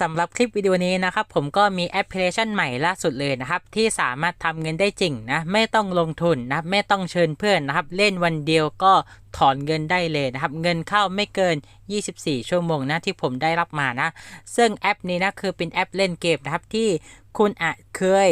สำหรับคลิปวิดีโอนี้นะครับผมก็มีแอปพลิเคชันใหม่ล่าสุดเลยนะครับที่สามารถทำเงินได้จริงนะไม่ต้องลงทุนนะไม่ต้องเชิญเพื่อนนะครับเล่นวันเดียวก็ถอนเงินได้เลยนะครับเงินเข้าไม่เกิน 24 ชั่วโมงนะที่ผมได้รับมานะ ซึ่งแอปนี้นะคือเป็นแอปเล่นเกมนะครับที่คุณอาจเคย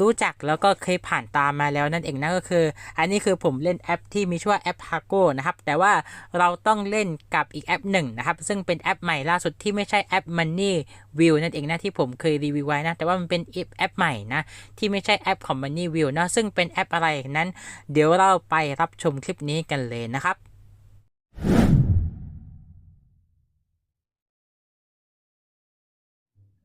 รู้จักแล้วก็เคยผ่านตามมาแล้วนั่นเองนะก็คือ อันนี้คือผมเล่นแอปที่มีชื่อว่าแอป h a g o นะครับ แต่ว่าเราต้องเล่นกับอีกแอปหนึ่งนะครับ ซึ่งเป็นแอปใหม่ล่าสุดที่ไม่ใช่แอป Money View นั่นเองนะที่ผมเคยรีวิวไว้นะ แต่ว่ามันเป็นแอปใหม่นะ ที่ไม่ใช่แอปของ Money View นะซึ่งเป็นแอปอะไรนั้น เดี๋ยวเราไปรับชมคลิปนี้กันเลยนะครับ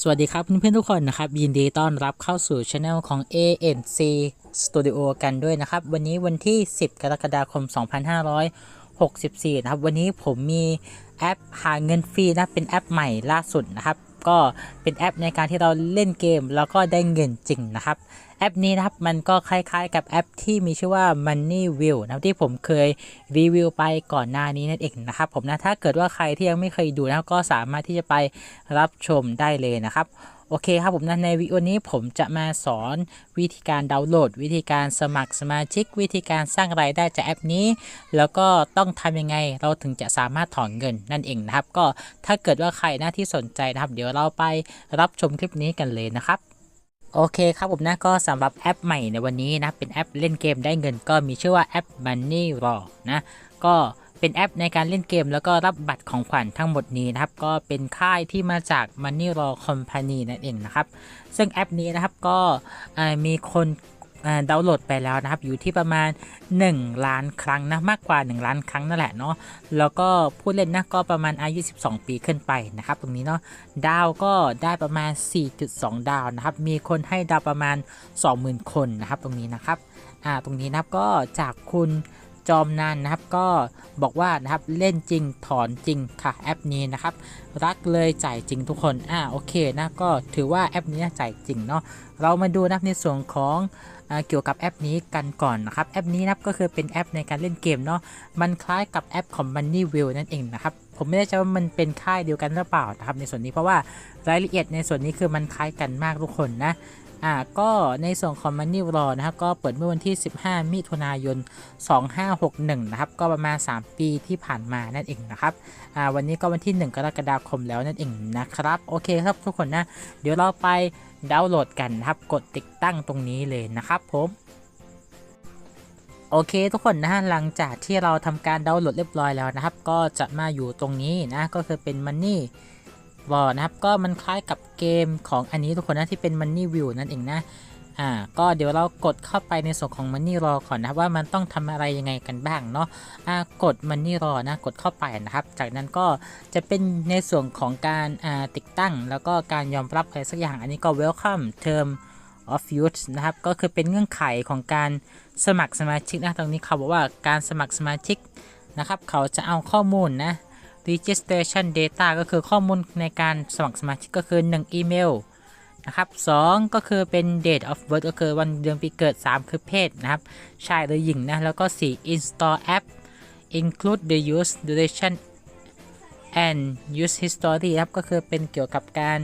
สวัสดีครับเพื่อนๆทุกคนนะครับ ยินดีต้อนรับเข้าสู่ช anel ของ ANC Studio กันด้วยนะครับ วันนี้วันที่ 10 กรกฎาคม 2564 นะครับ วันนี้ผมมีแอปหาเงินฟรีนะเป็นแอปใหม่ล่าสุดนะครับ ก็เป็นแอปในการที่เราเล่นเกม แล้วก็ได้เงินจริงนะครับ แอปนี้นะครับมันก็คล้ายๆ กับแอปที่มีชื่อว่า Money View นะที่ผมเคยรีวิวไปก่อนหน้านี้นั่นเองนะครับผมนะถ้าเกิดว่าใครที่ยังไม่เคยดูนะก็สามารถที่จะไปรับชมได้เลยนะครับโอเคครับผมนะในวิดีโอนี้ผมจะมาสอนวิธีการดาวน์โหลด วิธีการสมัครสมาชิก วิธีการสร้างรายได้จากแอปนี้ แล้วก็ต้องทำยังไงเราถึงจะสามารถถอนเงินนั่นเองนะครับ ก็ถ้าเกิดว่าใครหน้าที่สนใจนะครับ เดี๋ยวเราไปรับชมคลิปนี้กันเลยนะครับ โอเคครับผมนะก็สำหรับแอปใหม่ในวันนี้นะ เป็นแอปเล่นเกมได้เงิน ก็มีชื่อว่าแอป Money Raw นะ ก็เป็นแอปในการเล่นเกมแล้วก็รับบัตรของขวัญทั้งหมดนี้นะครับ ก็เป็นค่ายที่มาจาก Money Raw Company นั่นเองนะครับ ซึ่งแอปนี้นะครับก็มีคน ดาวน์โหลดไปแล้วนะครับ อยู่ที่ประมาณ 1 ล้านครั้งนะมากกว่า 1 ล้านครั้งนั่นแหละเนาะแล้วก็ผู้เล่นนะก็ประมาณอายุ 12 ปีขึ้นไปนะครับตรงนี้เนาะดาวก็ได้ประมาณ 4.2 ดาวนะครับมีคนให้ดาวประมาณ 20,000 คนนะครับตรงนี้นะครับอ่าตรงนี้นะครับก็จากคุณ จอมนันนะครับ ก็บอกว่านะครับเล่นจริงถอนจริงค่ะแอปนี้นะครับ รักเลยจ่ายจริงทุกคนอ่าโอเคนะก็ถือว่าแอปนี้จ่ายจริงเนาะเรามาดูนะในส่วนของเกี่ยวกับแอปนี้กันก่อนนะครับแอปนี้นะก็คือเป็นแอปในการเล่นเกมเนาะมันคล้ายกับแอปของ Money Wheel นั่นเองนะครับผมไม่แน่ใจว่ามันเป็นค่ายเดียวกันหรือเปล่านะครับในส่วนนี้เพราะว่ารายละเอียดในส่วนนี้คือมันคล้ายกันมากทุกคนนะ อ่าก็ในส่วนของ Money Raw นะครับก็เปิดเมื่อวันที่ 15 มิถุนายน 2561 นะครับ ก็ประมาณ 3 ปีที่ผ่านมานั่นเองนะครับอ่าวันนี้ก็วันที่ 1 กรกฎาคมแล้วนั่นเองนะครับ โอเคครับทุกคนนะ เดี๋ยวเราไปดาวน์โหลดกันนะครับ กดติดตั้งตรงนี้เลยนะครับผมโอเคทุกคนนะหลังจากที่เราทำการดาวน์โหลดเรียบร้อยแล้วนะครับ ก็จะมาอยู่ตรงนี้นะก็คือเป็น Money วอลนะครับ ก็มันคล้ายกับเกมของอันนี้ทุกคนนะที่เป็น Money View นั่นเองนะอ่าก็เดี๋ยวเรากดเข้าไปในส่วนของ Money Raw ก่อนนะครับว่ามันต้องทำอะไรยังไงกันบ้างเนาะอ่ากด Money Raw นะกดเข้าไปนะครับ จากนั้นก็จะเป็นในส่วนของการอ่าติดตั้ง แล้วก็การยอมรับอะไรสักอย่าง อันนี้ก็ Welcome Term of Use นะครับก็คือเป็นเงื่อนไขของการสมัครสมาชิกนะตรงนี้เขาบอกว่าการสมัครสมาชิกนะครับ เขาจะเอาข้อมูลนะ registration data ก็คือข้อมูลในการสมัครสมาชิกก็คือ 1 อีเมลนะครับ2ก็คือเป็น date of birth ก็คือวันเดือนปีเกิด 3 คือเพศนะครับ ชายหรือหญิงนะ แล้วก็ 4 install app include the use duration and use history ครับ ก็คือเป็นเกี่ยวกับการ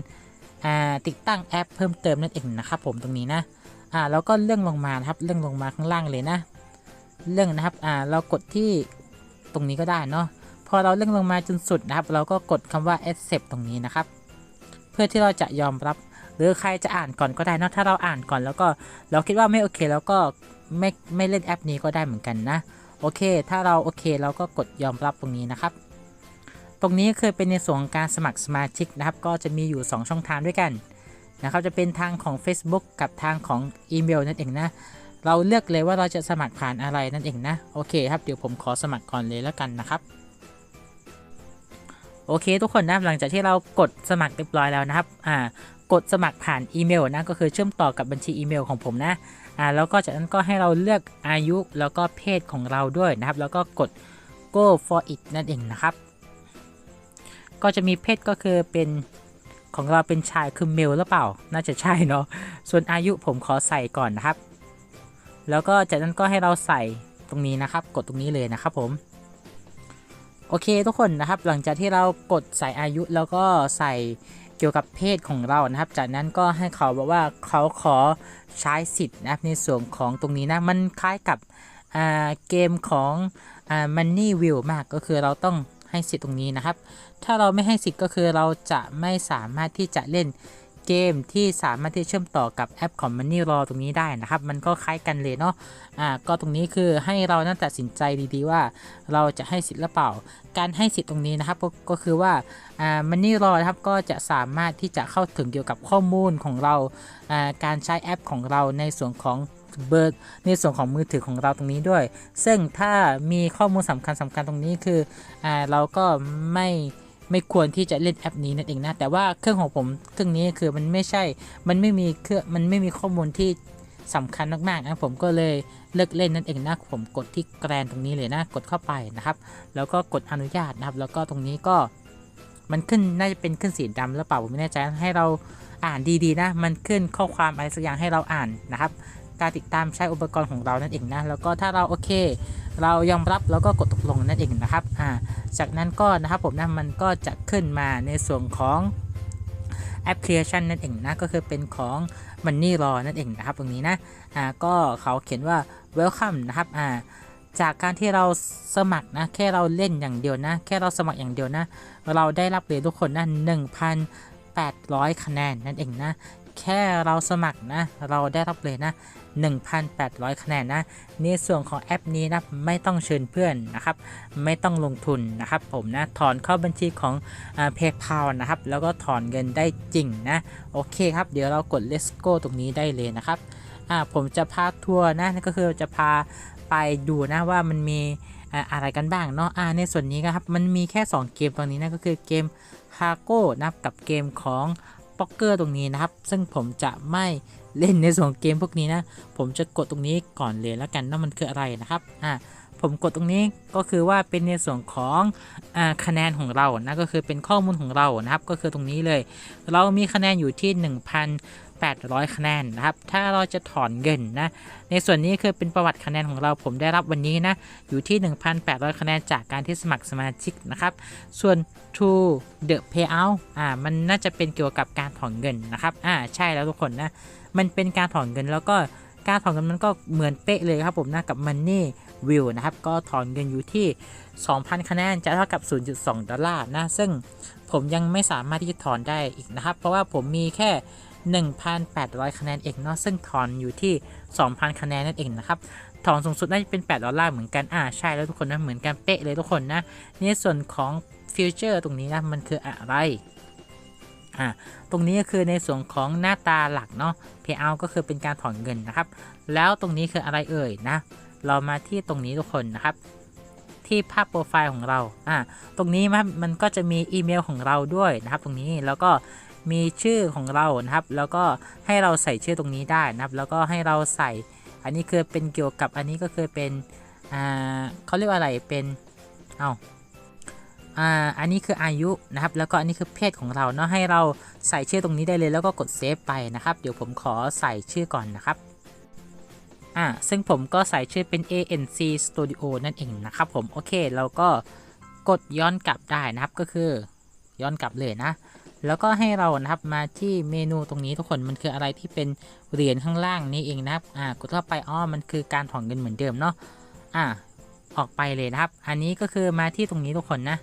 ติดตั้งแอปเพิ่มเติมนั่นเองนะครับผมตรงนี้นะอ่าแล้วก็เลื่อนลงมานะครับเลื่อนลงมาข้างล่างเลยนะเลื่อนนะครับอ่าเรากดที่ตรงนี้ก็ได้เนาะ อเราเลื่อนลงมาจนสุดนะครับ เราก็กดคำว่า accept ตรงนี้นะครับ เพื่อที่เราจะยอมรับ หรือใครจะอ่านก่อนก็ได้นะถ้าเราอ่านก่อนแล้วก็เราคิดว่าไม่โอเคแล้วก็ไม่ไม่เล่นแอปนี้ก็ได้เหมือนกันนะ โอเค ถ้าเราโอเคเราก็กดยอมรับตรงนี้นะครับ ตรงนี้คือเป็นในส่วนของการสมัครสมาชิกนะครับ ก็จะมีอยู่ 2 ช่องทางด้วยกันนะครับจะเป็นทางของ Facebook กับทางของอีเมลนั่นเองนะ เราเลือกเลยว่าเราจะสมัครผ่านอะไรนั่นเองนะ โอเคครับ เดี๋ยวผมขอสมัครก่อนเลยแล้วกันนะครับ โอเค ทุกคนนะหลังจากที่เรากดสมัครเรียบร้อยแล้วนะครับอ่ากดสมัครผ่านอีเมลนะก็คือเชื่อมต่อกับบัญชีอีเมลของผมนะอ่าแล้วก็จากนั้นก็ให้เราเลือกอายุแล้วก็เพศของเราด้วยนะครับ แล้วก็กด go for it นั่นเองนะครับ ก็จะมีเพศก็คือเป็นของเราเป็นชายคือเมลหรือเปล่า น่าจะใช่เนาะส่วนอายุผมขอใส่ก่อนนะครับ แล้วก็จากนั้นก็ให้เราใส่ตรงนี้นะครับ กดตรงนี้เลยนะครับผม โอเคทุกคนนะครับ หลังจากที่เรากดใส่อายุแล้วก็ใส่เกี่ยวกับเพศของเรานะครับ จากนั้นก็ให้เขาบอกว่าเขาขอใช้สิทธิ์นะครับในส่วนของตรงนี้นะ มันคล้ายกับเกมของอ่า Money Wheel มากก็คือเราต้องให้สิทธิ์ตรงนี้นะครับ ถ้าเราไม่ให้สิทธิ์ก็คือเราจะไม่สามารถที่จะเล่น เกมที่สามารถที่เชื่อมต่อกับแอปของ Money Raw ตรงนี้ได้นะครับ มันก็คล้ายกันเลยเนาะอ่าก็ตรงนี้คือให้เรานั่นตัดสินใจดีๆว่าเราจะให้สิทธิ์หรือเปล่า การให้สิทธิ์ตรงนี้นะครับก็ก็คือว่าอ่า Money Raw นะครับก็จะสามารถที่จะเข้าถึงเกี่ยวกับข้อมูลของเราอ่าการใช้แอปของเราในส่วนของเบอร์ในส่วนของมือถือของเราตรงนี้ด้วย ซึ่งถ้ามีข้อมูลสำคัญสำคัญตรงนี้คืออ่าเราก็ไม่ ไม่ควรที่จะเล่นแอปนี้นั่นเองนะแต่ว่าเครื่องของผมเครื่องนี้คือมันไม่ใช่มันไม่มีเครื่องมันไม่มีข้อมูลที่สำคัญมากๆนะผมก็เลยเลิกเล่นนั่นเองนะผมกดที่แกรนตรงนี้เลยนะกดเข้าไปนะครับ แล้วก็กดอนุญาตนะครับ แล้วก็ตรงนี้ก็มันขึ้นน่าจะเป็นขึ้นสีดำหรือเปล่าผมไม่แน่ใจให้เราอ่านดีๆนะ มันขึ้นข้อความอะไรสักอย่างให้เราอ่านนะครับ การติดตามใช้อุปกรณ์ของเรานั่นเองนะแล้วก็ถ้าเราโอเค เรายอมรับแล้วก็กดตกลงนั่นเองนะครับอ่าจากนั้นก็นะครับผมนะมันก็จะขึ้นมาในส่วนของแอปพลิเคชันนั่นเองนะก็คือเป็นของ Money Raw นั่นเองนะครับ ตรงนี้นะอ่าก็เขาเขียนว่า welcome นะครับอ่าจากการที่เราสมัครนะแค่เราเล่นอย่างเดียวนะ แค่เราสมัครอย่างเดียวนะ เราได้รับเลยทุกคนนะ1,800 คะแนนนั่นเองนะ แค่เราสมัครนะ เราได้รับเลยนะ 1,800 คะแนนนะในส่วนของแอปนี้นะไม่ต้องเชิญเพื่อนนะครับ ไม่ต้องลงทุนนะครับ ผมนะถอนเข้าบัญชีของเพย์พานะครับ แล้วก็ถอนเงินได้จริงนะ โอเคครับ เดี๋ยวเรากด let's go ตรงนี้ได้เลยนะครับอ่าผมจะพาทัวร์นะนั่นก็คือจะพาไปดูนะว่ามันมีอะไรกันบ้างเนาะอ่าในส่วนนี้นะครับ มันมีแค่ 2 เกมตรงนี้นะก็คือเกมฮาโก้นะครับกับเกมของ ป๊อกเกอร์ตรงนี้นะครับ ซึ่งผมจะไม่เล่นในส่วนเกมพวกนี้นะ ผมจะกดตรงนี้ก่อนเลยแล้วกันว่ามันคืออะไรนะครับอ่าผมกดตรงนี้ก็คือว่าเป็นในส่วนของอคะแนนของเรานะก็คือเป็นข้อมูลของเรานะครับ ก็คือตรงนี้เลย เรามีคะแนนอยู่ที่ 800 คะแนนนะครับ ถ้าเราจะถอนเงินนะ ในส่วนนี้คือเป็นประวัติคะแนนของเราผมได้รับวันนี้นะ อยู่ที่ 1,800 คะแนนจากการที่สมัครสมาชิกนะครับ ส่วน to the payout อ่า มันน่าจะเป็นเกี่ยวกับการถอนเงินนะครับ อ่า ใช่แล้วทุกคนนะ มันเป็นการถอนเงินแล้วก็การถอนเงินมันก็เหมือนเป๊ะเลยครับผมนะกับ Money w i l l นะครับ ก็ถอนเงินอยู่ที่ 2,000 คะแนนจะเท่ากับ 0.2 ดอลลาร์นะ ซึ่งผมยังไม่สามารถที่จะถอนได้อีกนะครับ เพราะว่าผมมีแค่ 1,800 คะแนนเองเนาะซึ่งถอนอยู่ที่ 2,000 คะแนนนั่นเองนะครับถอนสูงสุดน่าจะเป็น 8 ดอลลาร์เหมือนกัน อ่า ใช่แล้วทุกคนนะ เหมือนกันเป๊ะเลยทุกคนนะในส่วนของฟิวเจอร์ตรงนี้นะ มันคืออะไร อ่า ตรงนี้ก็คือในส่วนของหน้าตาหลักเนาะ payout ก็คือเป็นการถอนเงินนะครับ แล้วตรงนี้คืออะไรเอ่ยนะ เรามาที่ตรงนี้ทุกคนนะครับ ที่ภาพโปรไฟล์ของเรา อ่า ตรงนี้มันมันก็จะมีอีเมลของเราด้วยนะครับ ตรงนี้ แล้วก็ มีชื่อของเรานะครับ แล้วก็ให้เราใส่ชื่อตรงนี้ได้นะครับ แล้วก็ให้เราใส่ อันนี้คือเป็นเกี่ยวกับอันนี้ก็คือเป็นอ่าเขาเรียกว่าอะไรเป็นเอาอ่าอันนี้คืออายุนะครับ แล้วก็อันนี้คือเพศของเราเนาะให้เราใส่ชื่อตรงนี้ได้เลย แล้วก็กดเซฟไปนะครับ เดี๋ยวผมขอใส่ชื่อก่อนนะครับอ่าซึ่งผมก็ใส่ชื่อเป็น ANC Studio นั่นเองนะครับผมโอเคเราก็กดย้อนกลับได้นะครับก็คือย้อนกลับเลยนะ แล้วก็ให้เรานะครับมาที่เมนูตรงนี้ทุกคนมันคืออะไรที่เป็นเหรียญข้างล่างนี้เองนะครับอ่ากดเข้าไปอ๋อมันคือการถอนเงินเหมือนเดิมเนาะอ่าออกไปเลยนะครับ อันนี้ก็คือมาที่ตรงนี้ทุกคนนะ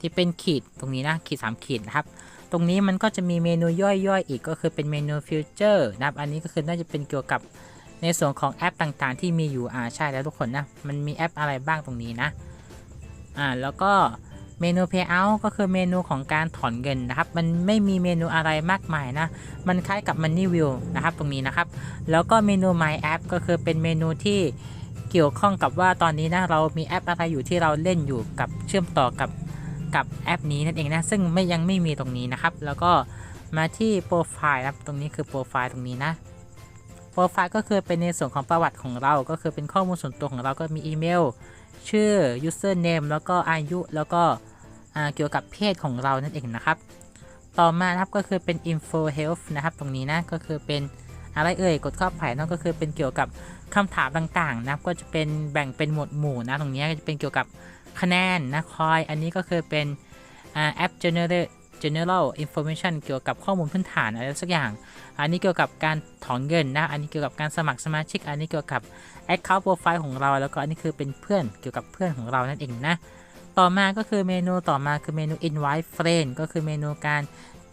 ที่เป็นขีดตรงนี้นะขีด3ขีดนะครับ ตรงนี้มันก็จะมีเมนูย่อยๆ อีกก็คือเป็นเมนูฟิวเจอร์นะครับ อันนี้ก็คือน่าจะเป็นเกี่ยวกับในส่วนของแอปต่างๆ ที่มีอยู่อ่าใช่แล้วทุกคนนะ มันมีแอปอะไรบ้างตรงนี้นะ อ่าแล้วก็ เมนู Payout ก็คือเมนูของการถอนเงินนะครับ มันไม่มีเมนูอะไรมากมายนะ มันคล้ายกับ Money Wheel นะครับตรงนี้นะครับ แล้วก็เมนู My App ก็คือเป็นเมนูที่เกี่ยวข้องกับว่าตอนนี้นะเรามีแอปอะไรอยู่ที่เราเล่นอยู่กับเชื่อมต่อกับกับแอปนี้นั่นเองนะซึ่งไม่ยังไม่มีตรงนี้นะครับ แล้วก็มาที่โปรไฟล์ครับตรงนี้คือโปรไฟล์ตรงนี้นะโปรไฟล์ก็คือเป็นในส่วนของประวัติของเรา ก็คือเป็นข้อมูลส่วนตัวของเราก็มีอีเมล ชื่อ username แล้วก็อายุแล้วก็เกี่ยวกับเพศของเรานั่นเองนะครับ ต่อมานะครับก็คือเป็น info health นะครับตรงนี้นะก็คือเป็นอะไรเอ่ยกดเข้าไปนั่นก็คือเป็นเกี่ยวกับคำถามต่างๆนะครับก็จะเป็นแบ่งเป็นหมวดหมู่นะตรงนี้ก็จะเป็นเกี่ยวกับคะแนนนะคอย อันนี้ก็คือเป็นอ่า app generate general information เกี่ยวกับข้อมูลพื้นฐานอะไรสักอย่าง อันนี้เกี่ยวกับการถอนเงินนะ อันนี้เกี่ยวกับการสมัครสมาชิก อันนี้เกี่ยวกับ account profile ของเรา แล้วก็อันนี้คือเป็นเพื่อนเกี่ยวกับเพื่อนของเรานั่นเองนะ ต่อมาก็คือเมนูต่อมาคือเมนู invite friend ก็คือเมนูการ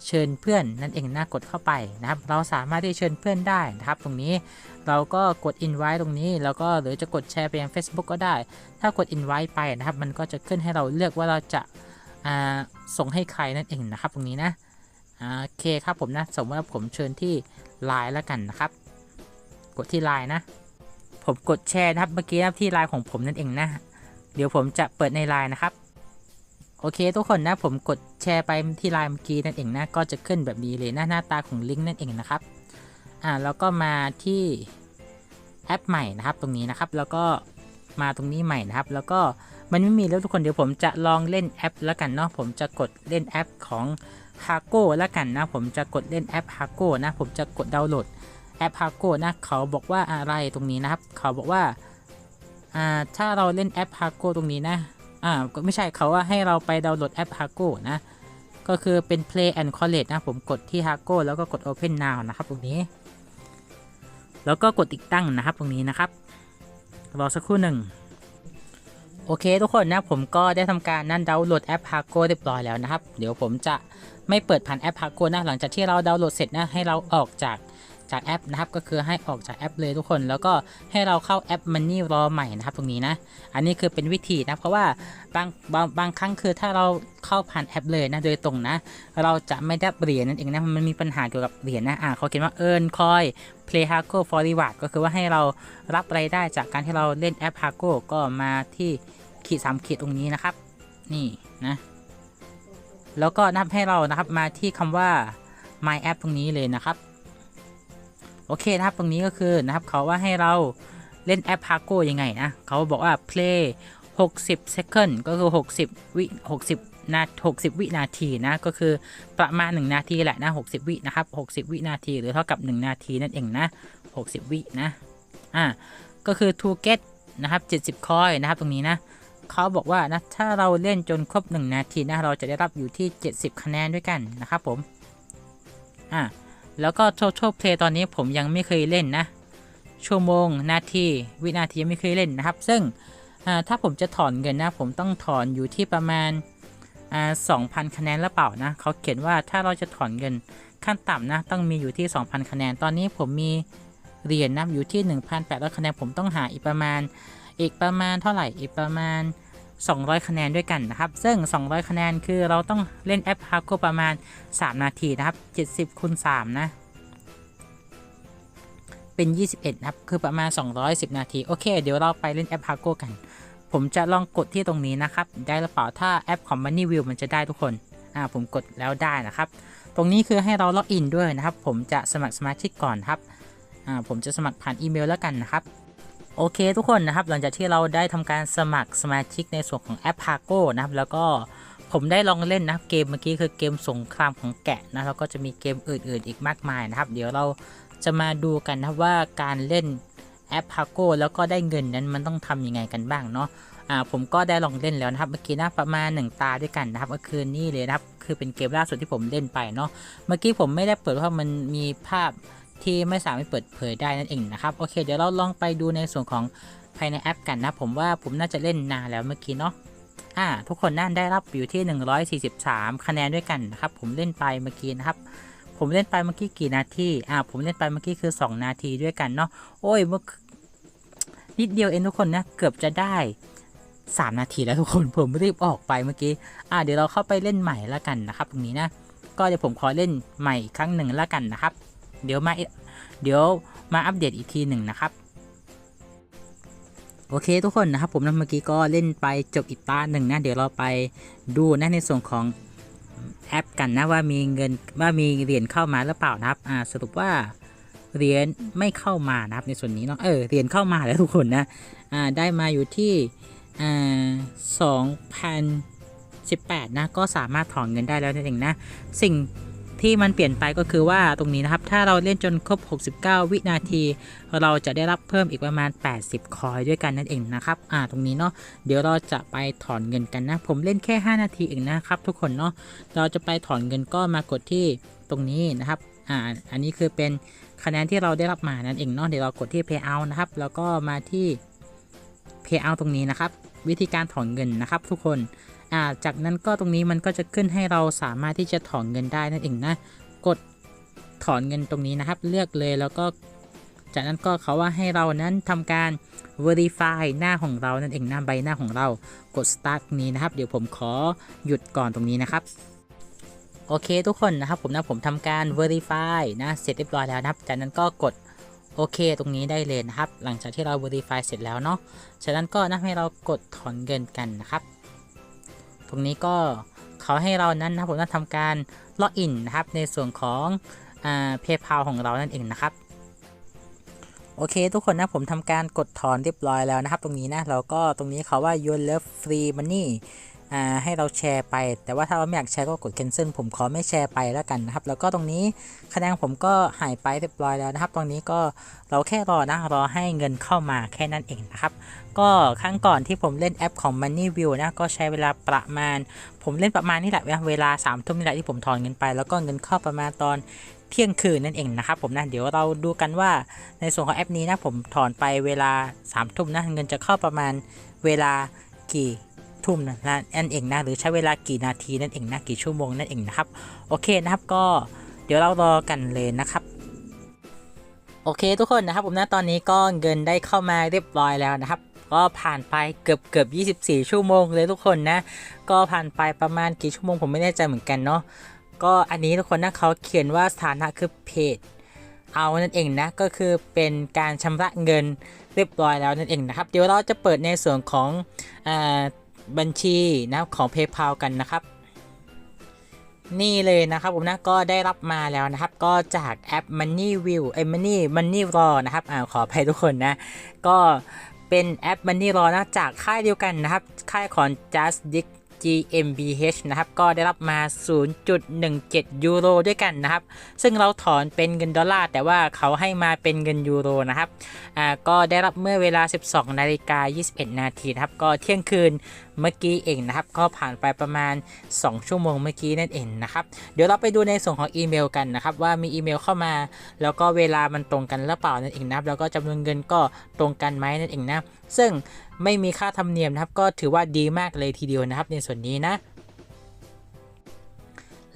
เชิญเพื่อนนั่นเองนะกดเข้าไปนะครับ เราสามารถที่เชิญเพื่อนได้นะครับ ตรงนี้เราก็กด invite ตรงนี้ แล้วก็หรือจะกดแชร์ไปยัง Facebook ก็ได้ ถ้ากด invite ไปนะครับ มันก็จะขึ้นให้เราเลือกว่าเราจะ ส่งให้ใครนั่นเองนะครับ ตรงนี้นะโอเคครับผมนะสมมติว่าผมเชิญที่ Line แล้วกันนะครับ กดที่ Line นะ ผมกดแชร์นะครับเมื่อกี้นะครับที่ Line ของผมนั่นเองนะ เดี๋ยวผมจะเปิดใน Line นะครับโอเคทุกคนนะผมกดแชร์ไปที่ Line เมื่อกี้นั่นเองนะก็จะขึ้นแบบนี้เลยนะหน้าตาของลิงก์นั่นเองนะครับอ่าแล้วก็มาที่แอปใหม่นะครับตรงนี้นะครับ แล้วก็มาตรงนี้ใหม่นะครับ แล้วก็ มันไม่มีแล้วทุกคนเดี๋ยวผมจะลองเล่นแอปแล้วกันเนาะผมจะกดเล่นแอปของฮาโก้แล้วกันนะผมจะกดเล่นแอปฮาโก้นะผมจะกดดาวน์โหลดแอปฮาโก้นะเขาบอกว่าอะไรตรงนี้นะครับเขาบอกว่าอ่าถ้าเราเล่นแอปฮาโก้ตรงนี้นะอ่าก็ไม่ใช่เขาว่าให้เราไปดาวน์โหลดแอปฮาโก้นะก็คือเป็น Play and Collect นะผมกดที่ h a g o แล้วก็กด Open Now นะครับตรงนี้ แล้วก็กดติดตั้งนะครับตรงนี้นะครับรอสักครู่หนึ่ง โอเคทุกคนนะผมก็ได้ทำการนั่นดาวน์โหลดแอปพาโกเรียบร้อยแล้วนะครับ เดี๋ยวผมจะไม่เปิดผ่านแอปพาโกนะหลังจากที่เราดาวน์โหลดเสร็จนะให้เราออกจาก จากแอปนะครับ ก็คือให้ออกจากแอปเลยทุกคน แล้วก็ให้เราเข้าแอป Money รอใหม่นะครับ ตรงนี้นะ อันนี้คือเป็นวิธีนะ เพราะว่าบางบางบางครั้งคือถ้าเราเข้าผ่านแอปเลยนะโดยตรงนะ เราจะไม่ได้เหรียญนั่นเองนะ มันมีปัญหาเกี่ยวกับเหรียญนะ อ่าเขาเขียนว่า earn coin play h a g o for reward ก็คือว่าให้เรารับรายได้จากการที่เราเล่นแอป h a g o ก็มาที่ขีดสามขีดตรงนี้นะครับ นี่นะแล้วก็นับให้เรานะครับมาที่คำว่า my app ตรงนี้เลยนะครับ โอเคนะครับตรงนี้ก็คือนะครับเขาว่าให้เราเล่นแอป h a g o ยังไงนะเขาบอกว่า play 60 second ก็คือ 60 วิ 60 นา60 วินาทีนะ ก็คือประมาณ 1 นาทีแหละนะ 60 วินะครับ 60 วินาทีหรือเท่ากับ 1 นาทีนั่นเองนะ 60 วินะ อ่า ก็คือ to get นะครับ 70 คอยนะครับ ตรงนี้นะ เขาบอกว่านะ ถ้าเราเล่นจนครบ 1 นาทีนะ เราจะได้รับอยู่ที่ 70 คะแนนด้วยกันนะครับผม อ่า แล้วก็ total play ตอนนี้ผมยังไม่เคยเล่นนะ ชั่วโมงนาทีวินาทียังไม่เคยเล่นนะครับ ซึ่งถ้าผมจะถอนเงินนะ ผมต้องถอนอยู่ที่ประมาณอ่า2,000คะแนนหรือเปล่านะเขาเขียนว่าถ้าเราจะถอนเงินขั้นต่ำนะ ต้องมีอยู่ที่ 2,000 คะแนน ตอนนี้ผมมีเหรียญนะอยู่ที่ 1,800 คะแนน ผมต้องหาอีกประมาณ อีกประมาณเท่าไหร่ อีกประมาณ 200 คะแนนด้วยกันนะครับ ซึ่ง 200 คะแนนคือเราต้องเล่นแอปฮาร์โกประมาณ 3 นาทีนะครับ 70คูณ3นะ เป็น 21 นะครับ คือประมาณ 210 นาที โอเค เดี๋ยวเราไปเล่นแอปฮาร์โกกัน ผมจะลองกดที่ตรงนี้นะครับ ได้หรือเปล่า ถ้าแอปของ Money View มันจะได้ทุกคน อ่า ผมกดแล้วได้นะครับ ตรงนี้คือให้เราล็อกอินด้วยนะครับ ผมจะสมัครสมาชิกก่อนครับ อ่า ผมจะสมัครผ่านอีเมลแล้วกันนะครับ โอเคทุกคนนะครับหลังจากที่เราได้ทำการสมัครสมาชิกในส่วนของแอป h a g o นะครับแล้วก็ผมได้ลองเล่นนะครับเกมเมื่อกี้คือเกมสงครามของแกะนะแล้วก็จะมีเกมอื่นๆ อีกมากมายนะครับ เดี๋ยวเราจะมาดูกันนะว่าการเล่นแอป h a g o แล้วก็ได้เงินนั้นมันต้องทำยังไงกันบ้างเนาะอ่าผมก็ได้ลองเล่นแล้วนะครับเมื่อกี้นะประมาณ 1 ตาด้วยกันนะครับก็คือนี่เลยนะครับคือเป็นเกมล่าสุดที่ผมเล่นไปเนาะเมื่อกี้ผมไม่ได้เปิดเพราะมันมีภาพ ที่ไม่สามารถเปิดเผยได้นั่นเองนะครับโอเค เดี๋ยวเราลองไปดูในส่วนของภายในแอปกันนะ ผมว่าผมน่าจะเล่นนานแล้วเมื่อกี้เนาะอ่าทุกคนน่าได้รับอยู่ที่ 143 คะแนนด้วยกันนะครับผมเล่นไปเมื่อกี้นะครับผมเล่นไปเมื่อกี้กี่นาทีอ่าผมเล่นไปเมื่อกี้คือ 2 นาทีด้วยกันเนาะโอ้ยเมื่อนิดเดียวเองทุกคนนะเกือบจะได้ 3 นาทีแล้วทุกคนผมรีบออกไปเมื่อกี้อ่าเดี๋ยวเราเข้าไปเล่นใหม่แล้วกันนะครับตรงนี้นะก็เดี๋ยวผมขอเล่นใหม่อีกครั้งหนึ่งแล้วกันนะครับ เดี๋ยวมาเดี๋ยวมาอัปเดตอีกทีหนึ่งนะครับ โอเคทุกคนนะครับผมนะเมื่อกี้ก็เล่นไปจบอีกตาหนึ่งนะ เดี๋ยวเราไปดูนะในส่วนของแอปกันนะว่ามีเงินว่ามีเหรียญเข้ามาหรือเปล่านะครับอ่าสรุปว่าเหรียญไม่เข้ามานะครับในส่วนนี้เนาะเออเหรียญเข้ามาแล้วทุกคนนะอ่าได้มาอยู่ที่อ่าสองพันสิบแปดนะก็สามารถถอนเงินได้แล้วนั่นเองนะสิ่ง ที่มันเปลี่ยนไปก็คือว่าตรงนี้นะครับ ถ้าเราเล่นจนครบ 69 วินาที เราจะได้รับเพิ่มอีกประมาณ 80 คอยด้วยกันนั่นเองนะครับ อ่า ตรงนี้เนาะ เดี๋ยวเราจะไปถอนเงินกันนะ ผมเล่นแค่ 5 นาทีเองนะครับ ทุกคนเนาะ เราจะไปถอนเงินก็มากดที่ตรงนี้นะครับ อ่า อันนี้คือเป็นคะแนนที่เราได้รับมานั่นเองเนาะ เดี๋ยวเรากดที่ payout นะครับ แล้วก็มาที่ payout ตรงนี้นะครับ วิธีการถอนเงินนะครับ ทุกคน อ่าจากนั้นก็ตรงนี้มันก็จะขึ้นให้เราสามารถที่จะถอนเงินได้นั่นเองนะ กดถอนเงินตรงนี้นะครับ เลือกเลยแล้วก็จากนั้นก็เขาว่าให้เรานั้นทำการ verify หน้าของเรานั่นเองหน้าใบหน้าของเรา กด start นี้นะครับ เดี๋ยวผมขอหยุดก่อนตรงนี้นะครับ โอเคทุกคนนะครับผมนะผมทำการ verify นะ เสร็จเรียบร้อยแล้วนะครับ จากนั้นก็กดโอเค ตรงนี้ได้เลยนะครับ หลังจากที่เรา verify เสร็จแล้วเนาะ จากนั้นก็นะให้เรากดถอนเงินกันนะครับ ตรงนี้ก็เขาให้เรานั้นนะครับผมต้องทำการล็อกอินนะครับในส่วนของอ่า PayPal ของเรานั่นเองนะครับโอเค ทุกคนนะผมทำการกดถอนเรียบร้อยแล้วนะครับ ตรงนี้นะเราก็ตรงนี้เขาว่า your love free money อ่ให้เราแชร์ไป แต่ว่าถ้าเราไม่อยากแชร์ก็กด cancel ผมขอไม่แชร์ไปแล้วกันนะครับ แล้วก็ตรงนี้คะแนนผมก็หายไปเรียบร้อยแล้วนะครับ ตรงนี้ก็เราแค่รอนะรอให้เงินเข้ามาแค่นั้นเองนะครับ ก็ครั้งก่อนที่ผมเล่นแอปของ Money View นะก็ใช้เวลาประมาณ ผมเล่นประมาณนี่แหละเวลา3ามทุ่มนี่แหละที่ผมถอนเงินไป แล้วก็เงินเข้าประมาณตอนเที่ยงคืนนั่นเองนะครับผมนะเดี๋ยวเราดูกันว่าในส่วนของแอปนี้นะผมถอนไปเวลา3ามทุ่มนะเงินจะเข้าประมาณเวลากี่ทุ่มนะนั่นเองนะหรือใช้เวลากี่นาทีนั่นเองนะกี่ชั่วโมงนั่นเองนะครับโอเคนะครับก็เดี๋ยวเรารอกันเลยนะครับโอเคทุกคนนะครับผมนะตอนนี้ก็เงินได้เข้ามาเรียบร้อยแล้วนะครับ ก็ผ่านไปเกือบเกือบ24 ชั่วโมงเลยทุกคนนะ ก็ผ่านไปประมาณกี่ชั่วโมงผมไม่แน่ใจเหมือนกันเนาะก็อันนี้ทุกคนนะเขาเขียนว่าสถานะคือเพจเอานั่นเองนะก็คือเป็นการชำระเงินเรียบร้อยแล้วนั่นเองนะครับ เดี๋ยวเราจะเปิดในส่วนของอบัญชีนะของ PayPal กันนะครับ นี่เลยนะครับผมนะก็ได้รับมาแล้วนะครับ ก็จากแอป Money View ไอ้ Money Money Raw นะครับอ่าขออภัยทุกคนนะ ก็ เป็นแอปมันนี่รอนะจากค่ายเดียวกันนะครับ ค่ายของ Just Dig GmbH นะครับ ก็ได้รับมา 0.17 ยูโรด้วยกันนะครับ ซึ่งเราถอนเป็นเงินดอลลาร์ แต่ว่าเขาให้มาเป็นเงินยูโรนะครับ อ่า ก็ได้รับเมื่อเวลา 12 นาฬิกา 21 นาทีนะครับ ก็เที่ยงคืน เมื่อกี้เองนะครับ ก็ผ่านไปประมาณ 2 ชั่วโมงเมื่อกี้นั่นเองนะครับ เดี๋ยวเราไปดูในส่วนของอีเมลกันนะครับ ว่ามีอีเมลเข้ามา แล้วก็เวลามันตรงกันหรือเปล่านั่นเองนะครับแล้วก็จำนวนเงินก็ตรงกันไหมนั่นเองนะ ซึ่งไม่มีค่าธรรมเนียมนะครับ ก็ถือว่าดีมากเลยทีเดียวนะครับ ในส่วนนี้นะ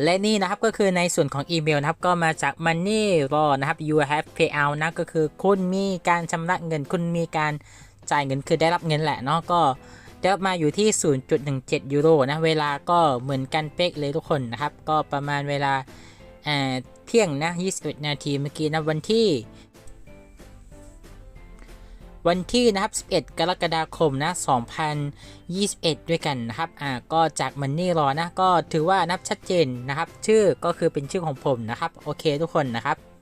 และนี่นะครับก็คือในส่วนของอีเมลนะครับก็มาจาก Money Raw นะครับ you have payout นะก็คือคุณมีการชำระเงินคุณมีการจ่ายเงินคือได้รับเงินแหละเนาะก็ ได้รับมาอยู่ที่ 0.17 ยูโรนะ เวลาก็เหมือนกันเป๊กเลยทุกคนนะครับ ก็ประมาณเวลาเอ่อเที่ยงนะ 21 นาทีเมื่อกี้นะวันที่ วันที่นะครับ 11 กรกฎาคมนะ 2021 ด้วยกันนะครับ อ่า ก็จากมันนี่รอนะ ก็ถือว่านับชัดเจนนะครับ ชื่อก็คือเป็นชื่อของผมนะครับ โอเคทุกคนนะครับ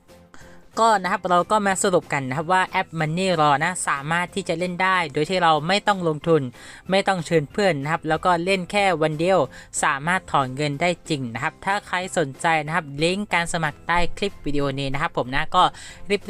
ก็นะครับเราก็มาสรุปกันนะครับว่าแอป Money r a w นะสามารถที่จะเล่นได้ โดยที่เราไม่ต้องลงทุน ไม่ต้องเชิญเพื่อนนะครับ แล้วก็เล่นแค่วันเดียว สามารถถอนเงินได้จริงนะครับ ถ้าใครสนใจนะครับลิงก์การสมัครใต้คลิปวิดีโอนี้นะครับ ผมนะก็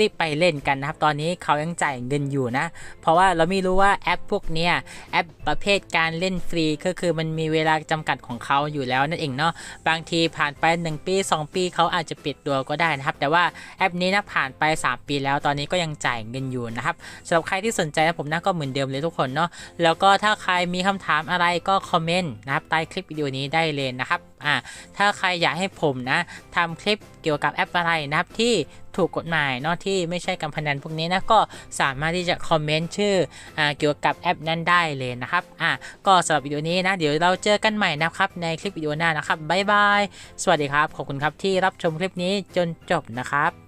รีบๆไปเล่นกันนะครับ ตอนนี้เขายังจ่ายเงินอยู่นะ เพราะว่าเราไม่รู้ว่าแอปพวกเนี้ยแอปประเภทการเล่นฟรีก็คือมันมีเวลาจำกัดของเขาอยู่แล้วนั่นเองเนาะบางทีผ่านไป 1 ปี 2 ปีเขาอาจจะปิดตัวก็ได้นะครับ แต่ว่าแอปนี้นะผ่านไป 3 ปีแล้วตอนนี้ก็ยังจ่ายเงินอยู่นะครับสำหรับใครที่สนใจนะผมนะก็เหมือนเดิมเลยทุกคนเนาะแล้วก็ถ้าใครมีคำถามอะไรก็คอมเมนต์นะครับใต้คลิปวิดีโอนี้ได้เลยนะครับอ่าถ้าใครอยากให้ผมนะทำคลิปเกี่ยวกับแอปอะไรนะครับที่ถูกกฎหมายเนาะที่ไม่ใช่การพนันพวกนี้นะก็สามารถที่จะคอมเมนต์ชื่ออ่าเกี่ยวกับแอปนั้นได้เลยนะครับอะก็สำหรับวิดีโอนี้นะเดี๋ยวเราเจอกันใหม่นะครับในคลิปวิดีโอหน้านะครับบ๊ายบาย สวัสดีครับ ขอบคุณครับที่รับชมคลิปนี้จนจบนะครับ